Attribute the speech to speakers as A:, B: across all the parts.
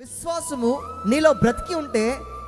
A: విశ్వాసము నీలో బ్రతికి ఉంటే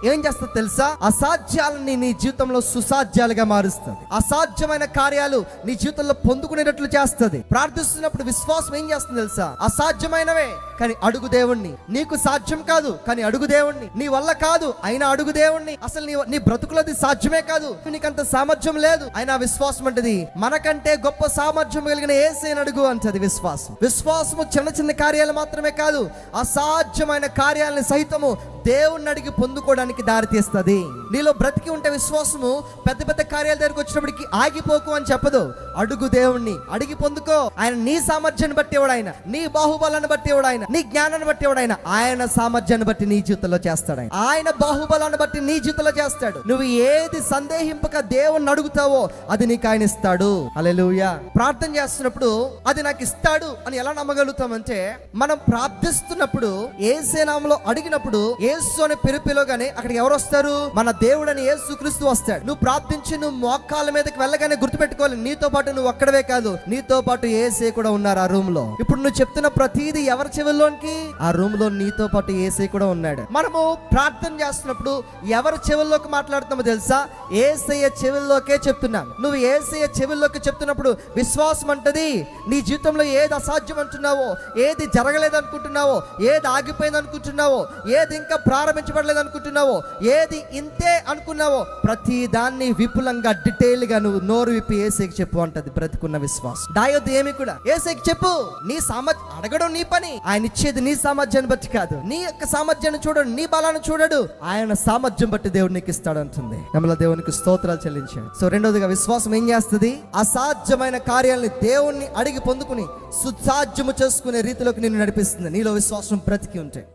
A: ఏం చేస్తా తెలుసా? అసాధ్యాలని నీ జీవితంలో సుసాధ్యాలుగా మారుస్తుంది. అసాధ్యమైన కార్యాలు నీ జీవితంలో పొందుకునేటట్లు చేస్తుంది. ప్రార్థిస్తున్నప్పుడు విశ్వాసం ఏం చేస్తుంది తెలుసా? అసాధ్యమైనవే కానీ అడుగు దేవుణ్ణి. నీకు సాధ్యం కాదు కానీ అడుగు దేవుణ్ణి. నీ వల్ల కాదు అయినా అడుగు దేవుణ్ణి. అసలు నీ నీ బ్రతుకులది సాధ్యమే కాదు. నీకంత సామర్థ్యం లేదు. అయినా విశ్వాసం అంటది మనకంటే గొప్ప సామర్థ్యం కలిగిన ఏసైన అడుగు అంటది విశ్వాసం. విశ్వాసము చిన్న చిన్న కార్యాలు మాత్రమే కాదు అసాధ్యమైన కార్యాలను సైతము దేవుణ్ణి అడిగి పొందుకోవడానికి దారితీస్తుంది. నీలో బ్రతికి ఉంటే విశ్వాసము పెద్ద పెద్ద కార్యాల దగ్గరికి వచ్చినప్పటికి ఆగిపోకు అని చెప్పదు. అడుగు దేవుణ్ణి అడిగి పొందుకో. ఆయన నీ సామర్థ్యాన్ని బట్టి ఎవడు ఆయన? నీ బాహుబలాన్ని బట్టి ఎవడు ఆయన? నీ జ్ఞానాన్ని బట్టి ఎవడు ఆయన? ఆయన సామర్థ్యాన్ని బట్టి నీ జీవితంలో చేస్తాడు ఆయన. ఆయన బాహుబలాన్ని బట్టి నీ జీవితంలో చేస్తాడు. నువ్వు ఏది సందేహింపక దేవుణ్ణి అడుగుతావో అది నీకు ఆయన ఇస్తాడు. అలెలుయా ప్రార్థన చేస్తున్నప్పుడు అది నాకు ఇస్తాడు అని ఎలా నమ్మగలుగుతామంటే మనం ప్రార్థిస్తున్నప్పుడు ఏసే నామంలో అడిగినప్పుడు ఏసు అనే పిలుపులో గానీ అక్కడికి ఎవరు వస్తారు? మన దేవుడని యేసుక్రీస్తు వస్తాడు. నువ్వు ప్రార్థించి నువ్వు మోకాల మీదకి వెళ్ళగానే గుర్తుపెట్టుకోవాలి. నీతో పాటు నువ్వు ఒక్కడవే కాదు నీతో పాటు ఏసే కూడా ఉన్నారు ఆ రూమ్లో ఇప్పుడు నువ్వు చెప్తున్న ప్రతిదీ ఎవరి చెవుల్లోనికి? ఆ రూమ్లో నీతో పాటు ఏసే కూడా ఉన్నాడు. మనము ప్రార్థన చేస్తున్నప్పుడు ఎవరి చెవుల్లోకి మాట్లాడుతున్నామో తెలుసా? ఏసయ్య చెవుల్లోకే చెప్తున్నాం. నువ్వు ఏసయ్య చెవుల్లోకి చెప్తున్నప్పుడు విశ్వాసం అంటది నీ జీవితంలో ఏది అసాధ్యం అంటున్నావో ఏది జరగలేదు అనుకుంటున్నావో ఏది ఆగిపోయింది అనుకుంటున్నావో ఏది ఇంకా ప్రారంభించబడలేదు అనుకుంటున్నావో ఏది ఇంతే అనుకున్నావో ప్రతి దాన్ని విపులంగా డీటెయిల్గా నువ్వు నోరు విప్పి ఏసేకి చెప్పు అంటది బ్రతుకున్న విశ్వాసం. దాయొద్దు ఏమి కూడా ఏసేకి చెప్పు నీ సామర్థ్యం అడగడం నీ పని. ఆయన ఇచ్చేది నీ సామర్థ్యాన్ని బట్టి కాదు. నీ యొక్క సామర్థ్యాన్ని చూడడు నీ బలాన్ని చూడడు. ఆయన సామర్థ్యం బట్టి దేవుడు నీకు ఇస్తాడు అంటుంది నమ్మల దేవునికి స్తోత్రాలు చెల్లించాడు. సో రెండోదిగా విశ్వాసం ఏం చేస్తుంది? అసాధ్యమైన కార్యాలని దేవుణ్ణి అడిగి పొందుకుని సుసాధ్యము చేసుకునే రీతిలోకి నిన్ను నడిపిస్తుంది. నీలో విశ్వాసం బ్రతికి ఉంటే.